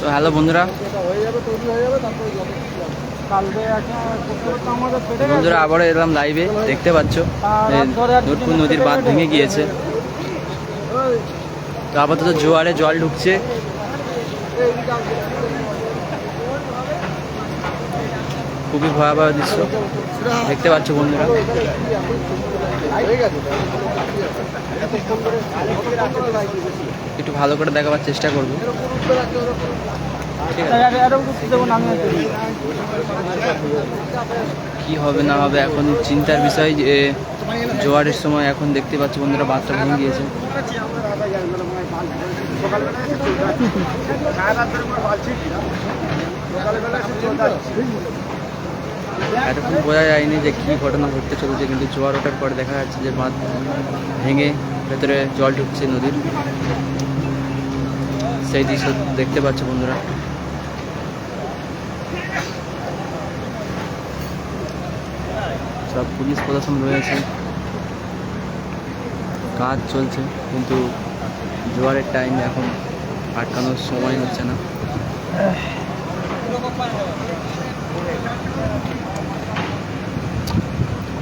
তো হ্যালো বন্ধুরা। বন্ধুরা, আবারও এলাম লাইভে দেখতে পাচ্ছ। যে নদীর বাঁধ ভেঙে গিয়েছে। তো আপাতত জোয়ারে জল ঢুকছে। খুবই ভয়াবহ দৃশ্য। দেখতে পাচ্ছ বন্ধুরা। একটু ভালো করে দেখাবার চেষ্টা করব। কি হবে না হবে এখন চিন্তার বিষয় যে, জোয়ারের সময় এখন দেখতে পাচ্ছি বন্ধুরা বাঁধটা ভেঙে গিয়েছে। এতক্ষণ বোঝা যায়নি যে কী ঘটনা ঘটতে চলেছে, কিন্তু জোয়ার ওঠার পরে দেখা যাচ্ছে যে বাঁধ ভেঙে ভেতরে জল ঢুকছে নদীর। সেই দৃশ্য দেখতে পাচ্ছ বন্ধুরা। সব পুলিশ প্রশাসন রয়েছে। কাজ চলছে, কিন্তু জোয়ারের টাইম এখন আটকানোর সময় হচ্ছে না।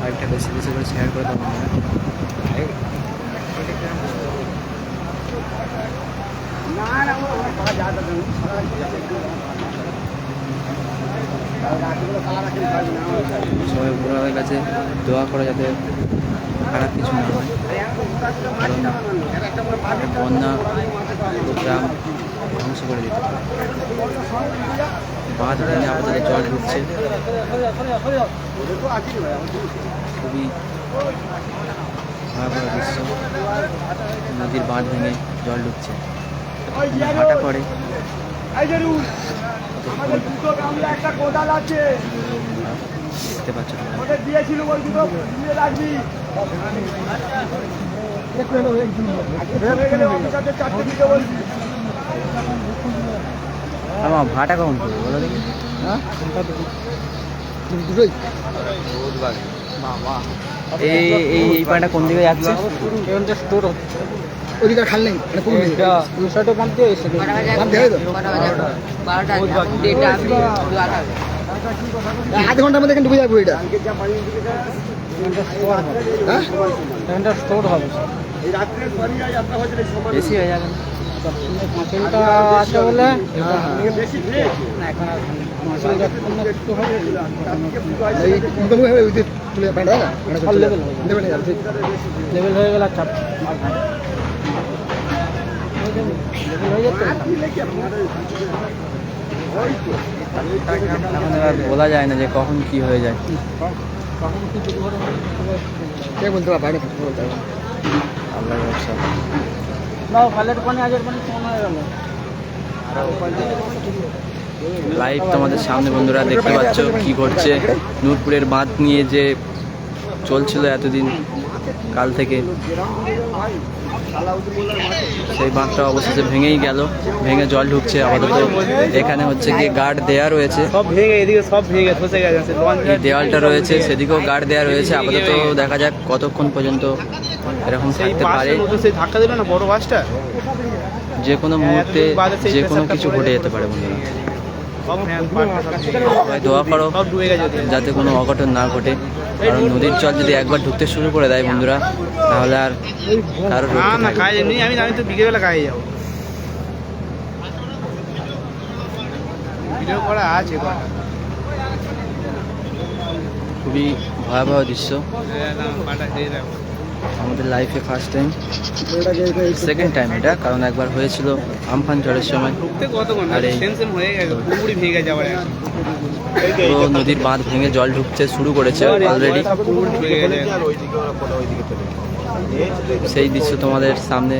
লাইভটা বেশি বেশি করে শেয়ার করে দেবো সবাই উপরওয়ালার কাছে দোয়া করে যাতে খারাপ কিছু না হয়। বন্যা, গ্রাম ধ্বংস করে দিতে জল ঢুকছে খুবই ভয়াবহ দৃশ্য নদীর বাঁধ ভেঙে জল ঢুকছে কোদাল আছে দেখতে পাচ্ছ দিয়ে হয়ে আমার ভাটা কখন পড়বে বলো দেখি। দুটোই? এই এই এই পাটা কোন দিকে যাচ্ছে? স্টোর হচ্ছে ওদিকে খাল নেই মানে পুরো নেই দুশোটা পাম্প দিয়ে এসে তো আধ ঘণ্টার মধ্যে কিন্তু ডুবে যাবে এটা হ্যাঁ? এটা স্টোর হবে। বেশি হয়ে যাবে। না? আছে বলে এখন আর মাছেল একটু হবে এই মুখোমুখি ওই যে তুলে পানি না সব লেভেল লেভেল হয়ে গেলে চাপ আর না। level যেত এখন এবার বলা যায় না যে কখন কি হয়ে যায় কখন কি দুর্ঘটনা কে বলতে পারবে আল্লাহ লাইভ তোমাদের সামনে বন্ধুরা দেখতে পাচ্ছ কি করছে নূরপুরের বাঁধ নিয়ে যে চলছিল এতদিন কাল থেকে। সেই বাঁধটা অবশেষে ভেঙেই গেল। ভেঙে জল ঢুকছে আপাতত। এখানে হচ্ছে গিয়ে গার্ড দেয়া রয়েছে। সব ভেঙে এদিকে সব ভেঙে ধসে গেছে দেওয়ালটা রয়েছে সেদিকেও গার্ড দেওয়া রয়েছে। আপাতত দেখা যাক কতক্ষণ পর্যন্ত এরকম থাকতে পারে। সেই ধাক্কা দিল না বড় বাসটা যে কোনো মুহূর্তে যে কোনো কিছু ঘটে যেতে পারে বন্ধুরা। সবাই দোয়া করো। যাতে কোনো অঘটন না ঘটে। কারণ নদীর জল যদি একবার ঢুকতে শুরু করে দেয় বন্ধুরা তাহলে আর কারও আমি আমি তো বিকেলবেলা কাজে যাব। ভিডিও করা আছে খুবই ভয়াবহ দৃশ্য। আমাদের লাইফে ফার্স্ট টাইম সেকেন্ড টাইম এটা কারণ একবার হয়েছিল আমফান ঝড়ের সময়। আর এই-। পুরো নদীর বাঁধ ভেঙে জল ঢুকতে শুরু করেছে অলরেডি সেই দৃশ্য তোমাদের সামনে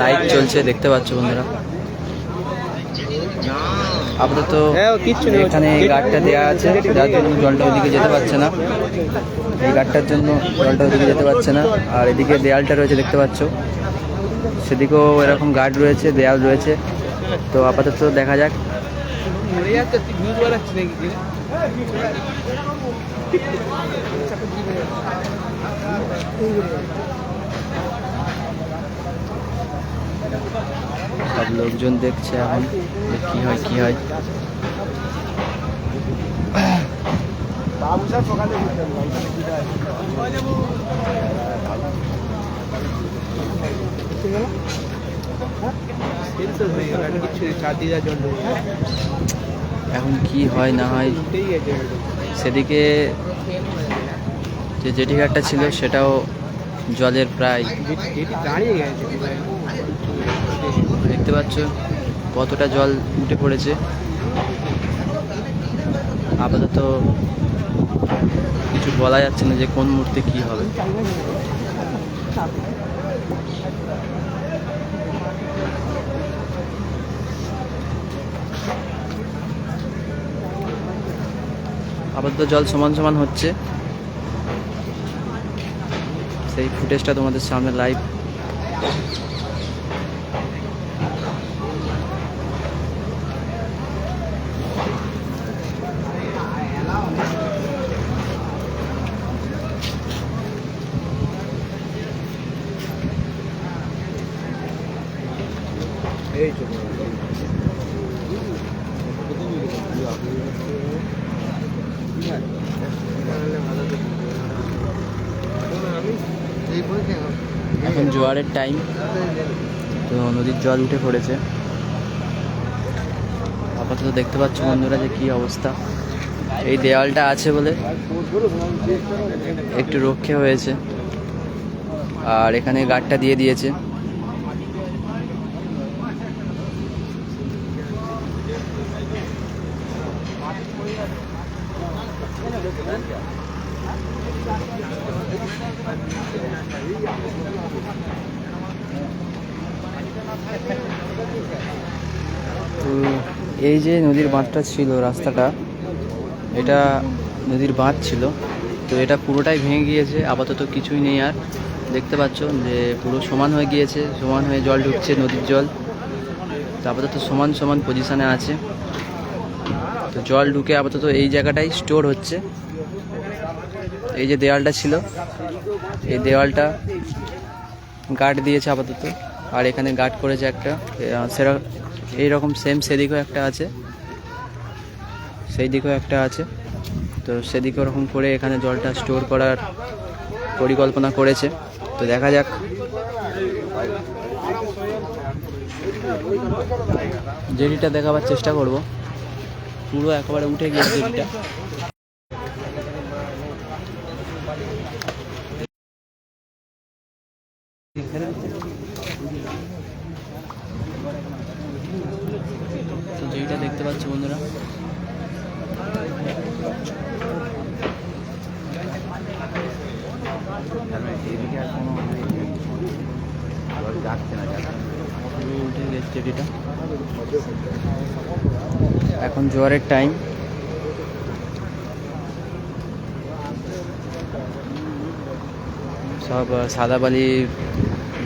লাইট চলছে দেখতে পাচ্ছ বন্ধুরা। আপাতত হ্যাঁ, এখানে এই গার্ডটা দেওয়া আছে যার জন্য জলটা ওইদিকে যেতে পারছে না। এই গার্ডটার জন্য জলটা ওইদিকে যেতে পারছে না। আর এদিকে দেয়ালটা রয়েছে দেখতে পাচ্ছ। সেদিকেও এরকম গার্ড রয়েছে দেয়াল রয়েছে। তো আপাতত দেখা যাক। নাকি লোকজন দেখছে এখন কি হয় কি হয়। এখন কি হয়, না হয়, সেদিকে যে জেটি ঘাটটা ছিল সেটাও জলের প্রায়। দাঁড়িয়ে গেছে দেখতে পাচ্ছ, কতটা জল উঠে পড়েছে। আপাতত কিছু বলা যাচ্ছে না যে কোন মুহূর্তে কি হবে। আপাতত জল সমান সমান হচ্ছে। সেই ফুটেজটা তোমাদের সামনে লাইভ এখন জোয়ারের টাইম তো নদীর জল উঠে পড়েছে। আপাতত দেখতে পাচ্ছ বন্ধুরা যে কি অবস্থা। এই দেওয়ালটা আছে বলে একটু রক্ষে হয়েছে। আর এখানে গার্ডটা দিয়ে দিয়েছে তো এই যে নদীর বাঁধটা ছিল রাস্তাটা এটা নদীর বাঁধ ছিল। তো এটা পুরোটাই ভেঙে গিয়েছে আপাতত কিছুই নেই আর। দেখতে পাচ্ছ যে পুরো সমান হয়ে গিয়েছে সমান হয়ে জল ঢুকছে নদীর জল। তো আপাতত সমান সমান পজিশানে আছে। তো জল ঢুকে আপাতত এই জায়গাটাই স্টোর হচ্ছে। এই যে দেওয়ালটা ছিল এই দেওয়ালটা গার্ড দিয়েছে আপাতত। আর এখানে গার্ড করেছে একটা আহ, সেরা এইরকম সেম সেদিকেও একটা আছে। সেই দিকেও একটা আছে। তো সেদিকে ওরকম করে এখানে জলটা স্টোর করার পরিকল্পনা করেছে। তো দেখা যাক। জেডিটা দেখাবার চেষ্টা করব। পুরো একেবারে উঠে গিয়েছে জেডিটা বন্ধুরা। পুরো উঠে গেছে যেটিটা এখন জোয়ারের টাইম সব সাদা বালি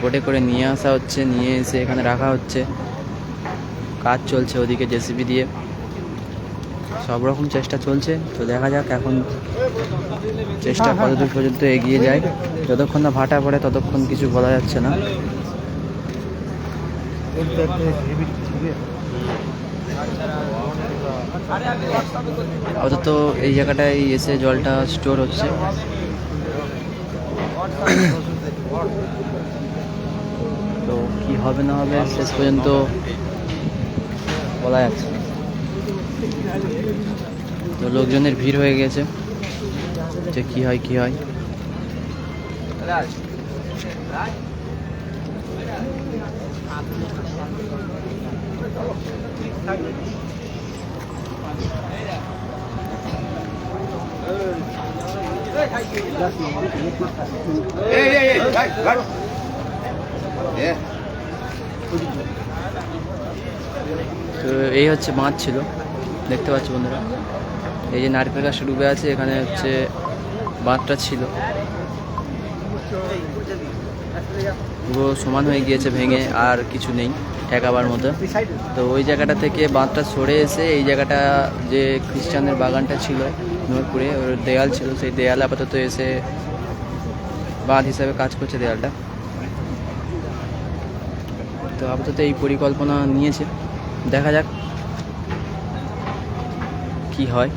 বোটে করে নিয়ে আসা হচ্ছে নিয়ে এসে এখানে রাখা হচ্ছে। কাজ চলছে ওদিকে জেসিবি দিয়ে। সব রকম চেষ্টা চলছে। তো দেখা যাক এখন চেষ্টা কতদূর পর্যন্ত এগিয়ে যায়। যতক্ষণ না ভাটা পড়ে ততক্ষণ কিছু বলা যাচ্ছে না। আপাতত এই জায়গাটায় এসে জলটা স্টোর হচ্ছে। তো কি হবে না হবে শেষ পর্যন্ত বলা যাচ্ছে। তো লোকজনের ভিড় হয়ে গেছে যে কি হয় কি হয়। তো এই হচ্ছে বাঁধ ছিল। দেখতে পাচ্ছ বন্ধুরা। এই যে নারকেল গাছটা ডুবে আছে, এখানে হচ্ছে বাঁধটা ছিল। পুরো সমান হয়ে গিয়েছে, ভেঙে আর কিছু নেই ঠেকাবার মতো। তো ওই জায়গাটা থেকে বাঁধটা সরে এসে এই জায়গাটা যে খ্রিস্টানদের বাগানটা ছিল নূরপুরে, ওর দেয়াল ছিল, সেই দেয়াল আপাতত এসে বাঁধ হিসাবে কাজ করছে দেয়ালটা। তো তো আপাতত এই পরিকল্পনা নিয়েছে। দেখা যাক কি হয়?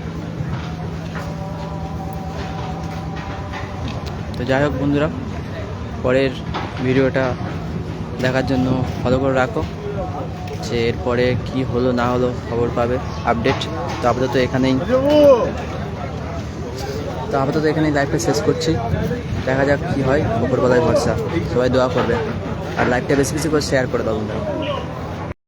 তো যাই হোক বন্ধুরা, পরের ভিডিওটা দেখার জন্য ফলো করে রাখো। যে এরপরে কি হলো, না হলো খবর পাবে আপডেট তো আপাতত এখানেই তো আপাতত এখানেই লাইভটা শেষ করছি। দেখা যাক কি হয় ওপরবেলায় ভরসা। সবাই দোয়া করবে। আর লাইভটা বেশি বেশি করে শেয়ার করে দাও বন্ধুরা।